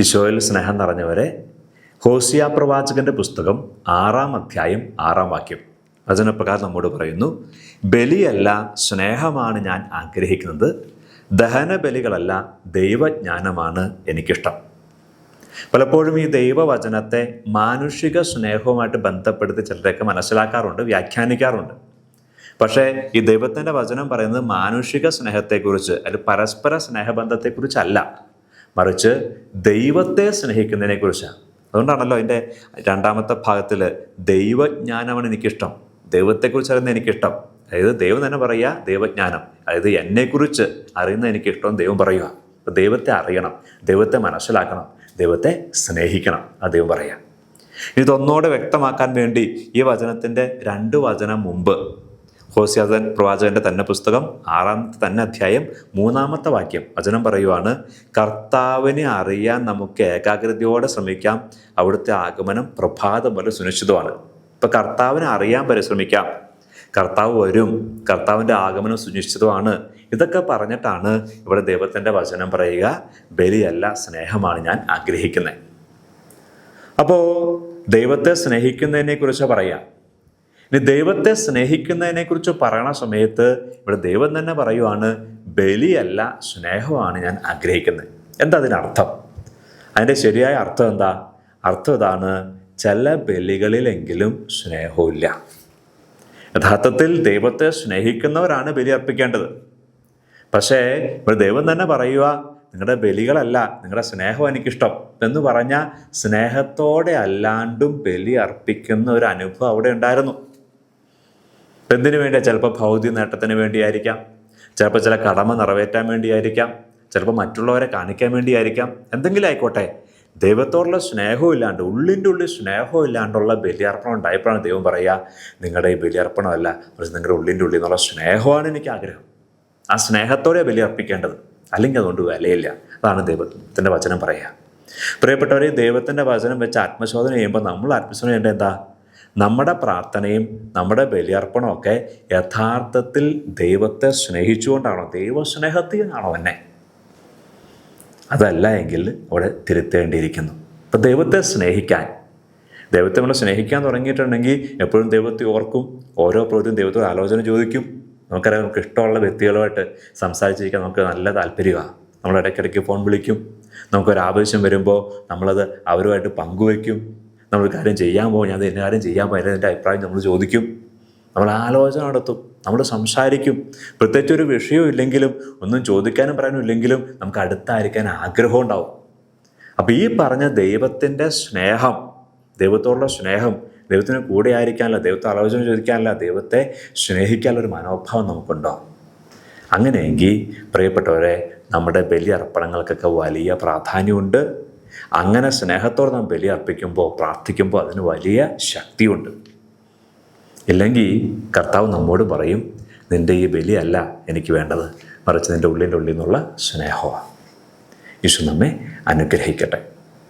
ഈശോയിൽ സ്നേഹം നിറഞ്ഞവരെ ഹോസിയ പ്രവാചകന്റെ പുസ്തകം ആറാം അധ്യായം ആറാം വാക്യം. വചനപ്രകാരം നമ്മോട് പറയുന്നു ബലിയല്ല സ്നേഹമാണ് ഞാൻ ആഗ്രഹിക്കുന്നത്. ദഹന ബലികളല്ല ദൈവജ്ഞാനമാണ് എനിക്കിഷ്ടം. പലപ്പോഴും ഈ ദൈവവചനത്തെ മാനുഷിക സ്നേഹവുമായിട്ട് ബന്ധപ്പെടുത്തി ചിലരൊക്കെ മനസ്സിലാക്കാറുണ്ട് വ്യാഖ്യാനിക്കാറുണ്ട്. പക്ഷേ ഈ ദൈവത്തിന്റെ വചനം പറയുന്നത് മാനുഷിക സ്നേഹത്തെക്കുറിച്ച് അല്ലെങ്കിൽ പരസ്പര സ്നേഹബന്ധത്തെക്കുറിച്ചല്ല. മറിച്ച് ദൈവത്തെ സ്നേഹിക്കുന്നതിനെ കുറിച്ചാണ് അതുകൊണ്ടാണല്ലോ അതിന്റെ രണ്ടാമത്തെ ഭാഗത്തിൽ ദൈവജ്ഞാനമാണ് എനിക്കിഷ്ടം. ദൈവത്തെക്കുറിച്ച് അറിയുന്ന എനിക്കിഷ്ടം. അതായത് ദൈവം തന്നെ പറയുക ദൈവജ്ഞാനം. അതായത് എന്നെക്കുറിച്ച് അറിയുന്ന എനിക്കിഷ്ടം ദൈവം പറയുക. അപ്പോൾ ദൈവത്തെ അറിയണം ദൈവത്തെ മനസ്സിലാക്കണം ദൈവത്തെ സ്നേഹിക്കണം അത് ദൈവം പറയുക. ഇതൊന്നോടെ വ്യക്തമാക്കാൻ വേണ്ടി ഈ വചനത്തിന്റെ രണ്ട് വചനം മുമ്പ് ഹോസിയാദൻ പ്രവാചകന്റെ തന്നെ പുസ്തകം ആറാമത്തെ തന്നെ അധ്യായം മൂന്നാമത്തെ വാക്യം വചനം പറയുവാണ് കർത്താവിനെ അറിയാൻ നമുക്ക് ഏകാഗ്രതയോടെ ശ്രമിക്കാം. അവിടുത്തെ ആഗമനം പ്രഭാതം പോലെ സുനിശ്ചിതമാണ്. ഇപ്പൊ കർത്താവിനെ അറിയാൻ പരിശ്രമിക്കാം കർത്താവ് വരും. കർത്താവിന്റെ ആഗമനം സുനിശ്ചിതമാണ്. ഇതൊക്കെ പറഞ്ഞിട്ടാണ് ഇവിടെ ദൈവത്തിന്റെ വചനം പറയുക ബലിയല്ല സ്നേഹമാണ് ഞാൻ ആഗ്രഹിക്കുന്നത് അപ്പോൾ ദൈവത്തെ സ്നേഹിക്കുന്നതിനെ കുറിച്ച് പറയാം. ഇനി ദൈവത്തെ സ്നേഹിക്കുന്നതിനെക്കുറിച്ച് പറയണ സമയത്ത് ഇവിടെ ദൈവം തന്നെ പറയുവാണ് ബലിയല്ല സ്നേഹമാണ് ഞാൻ ആഗ്രഹിക്കുന്നത്. എന്താ അതിനർത്ഥം അതിന്റെ ശരിയായ അർത്ഥം എന്താ? അർത്ഥം ഇതാണ് ചില ബലികളിലെങ്കിലും സ്നേഹമില്ല യഥാർത്ഥത്തിൽ ദൈവത്തെ സ്നേഹിക്കുന്നവരാണ് ബലി അർപ്പിക്കേണ്ടത്. പക്ഷേ ഇവിടെ ദൈവം തന്നെ പറയുക നിങ്ങളുടെ ബലികളല്ല നിങ്ങളുടെ സ്നേഹം എനിക്കിഷ്ടം എന്ന് പറഞ്ഞ സ്നേഹത്തോടെ അല്ലാണ്ടും ബലി അർപ്പിക്കുന്ന ഒരു അനുഭവം അവിടെ ഉണ്ടായിരുന്നു. എന്തിനു വേണ്ടിയാ ചിലപ്പോൾ ഭൗതിക നേട്ടത്തിന് വേണ്ടിയായിരിക്കാം ചിലപ്പോൾ ചില കടമ നിറവേറ്റാൻ വേണ്ടിയായിരിക്കാം ചിലപ്പോൾ മറ്റുള്ളവരെ കാണിക്കാൻ വേണ്ടിയായിരിക്കാം. എന്തെങ്കിലും ആയിക്കോട്ടെ ദൈവത്തോടുള്ള സ്നേഹവും ഇല്ലാണ്ട് ഉള്ളിന്റെ ഉള്ളിൽ സ്നേഹവും ഇല്ലാണ്ടുള്ള ബലിയർപ്പണം ഉണ്ടായപ്പോഴാണ് ദൈവം പറയുക നിങ്ങളുടെ ഈ ബലിയർപ്പണമല്ല പക്ഷെ നിങ്ങളുടെ ഉള്ളിന്റെ ഉള്ളിൽ നിന്നുള്ള സ്നേഹമാണ് എനിക്ക് ആഗ്രഹം. ആ സ്നേഹത്തോടെ ബലിയർപ്പിക്കേണ്ടത് അല്ലെങ്കിൽ അതുകൊണ്ട് വിലയില്ല. അതാണ് ദൈവത്തിന്റെ വചനം പറയുക. പ്രിയപ്പെട്ടവരെ ദൈവത്തിന്റെ വചനം വെച്ച് ആത്മശോധന ചെയ്യുമ്പോൾ നമ്മൾ ആത്മശോധന ചെയ്യേണ്ടത് എന്താ? നമ്മുടെ പ്രാർത്ഥനയും നമ്മുടെ ബലിയർപ്പണവും ഒക്കെ യഥാർത്ഥത്തിൽ ദൈവത്തെ സ്നേഹിച്ചുകൊണ്ടാണോ? ദൈവസ്നേഹത്തിൽ നിന്നാണോ എന്നെ? അതല്ല എങ്കിൽ അവിടെ തിരുത്തേണ്ടിയിരിക്കുന്നു. അപ്പം ദൈവത്തെ സ്നേഹിക്കാൻ. ദൈവത്തെ നമ്മൾ സ്നേഹിക്കാൻ തുടങ്ങിയിട്ടുണ്ടെങ്കിൽ എപ്പോഴും ദൈവത്തെ ഓർക്കും. ഓരോ പ്രവൃത്തിയും ദൈവത്തോട് ആലോചന ചോദിക്കും. നമുക്കറിയാം നമുക്ക് ഇഷ്ടമുള്ള വ്യക്തികളുമായിട്ട് സംസാരിച്ചിരിക്കാൻ നമുക്ക് നല്ല താല്പര്യമാണ് നമ്മൾ ഇടയ്ക്കിടയ്ക്ക് ഫോൺ വിളിക്കും. നമുക്കൊരു ആവശ്യം വരുമ്പോൾ നമ്മളത് അവരുമായിട്ട് പങ്കുവയ്ക്കും. നമ്മളൊരു കാര്യം ചെയ്യാൻ പോകും ഞാൻ എന്ന കാര്യം ചെയ്യാൻ പോകും എന്റെ അഭിപ്രായം നമ്മൾ ചോദിക്കും. നമ്മൾ ആലോചന നടത്തും നമ്മൾ സംസാരിക്കും. പ്രത്യേകിച്ച് ഒരു വിഷയവും ഇല്ലെങ്കിലും ഒന്നും ചോദിക്കാനും പറയാനും ഇല്ലെങ്കിലും നമുക്ക് അടുത്തായിരിക്കാൻ ആഗ്രഹം ഉണ്ടാവും. അപ്പോൾ ഈ പറഞ്ഞ ദൈവത്തിന്റെ സ്നേഹം ദൈവത്തോടുള്ള സ്നേഹം ദൈവത്തിന് കൂടെ ആയിരിക്കാനല്ല ദൈവത്തെ ആലോചന ചോദിക്കാനല്ല ദൈവത്തെ സ്നേഹിക്കാനുള്ള ഒരു മനോഭാവം നമുക്കുണ്ടോ? അങ്ങനെയെങ്കിൽ പ്രിയപ്പെട്ടവരെ നമ്മുടെ ബലി അർപ്പണങ്ങൾക്കൊക്കെ വലിയ പ്രാധാന്യമുണ്ട്. അങ്ങനെ സ്നേഹത്തോടെ നാം ബലി അർപ്പിക്കുമ്പോൾ പ്രാർത്ഥിക്കുമ്പോൾ അതിന് വലിയ ശക്തിയുണ്ട്. ഇല്ലെങ്കിൽ കർത്താവ് നമ്മോട് പറയും നിന്റെ ഈ ബലിയല്ല എനിക്ക് വേണ്ടത്. മറിച്ച് നിന്റെ ഉള്ളിന്റെ ഉള്ളിൽ നിന്നുള്ള സ്നേഹമാണ്. യേശു നമ്മെ അനുഗ്രഹിക്കട്ടെ.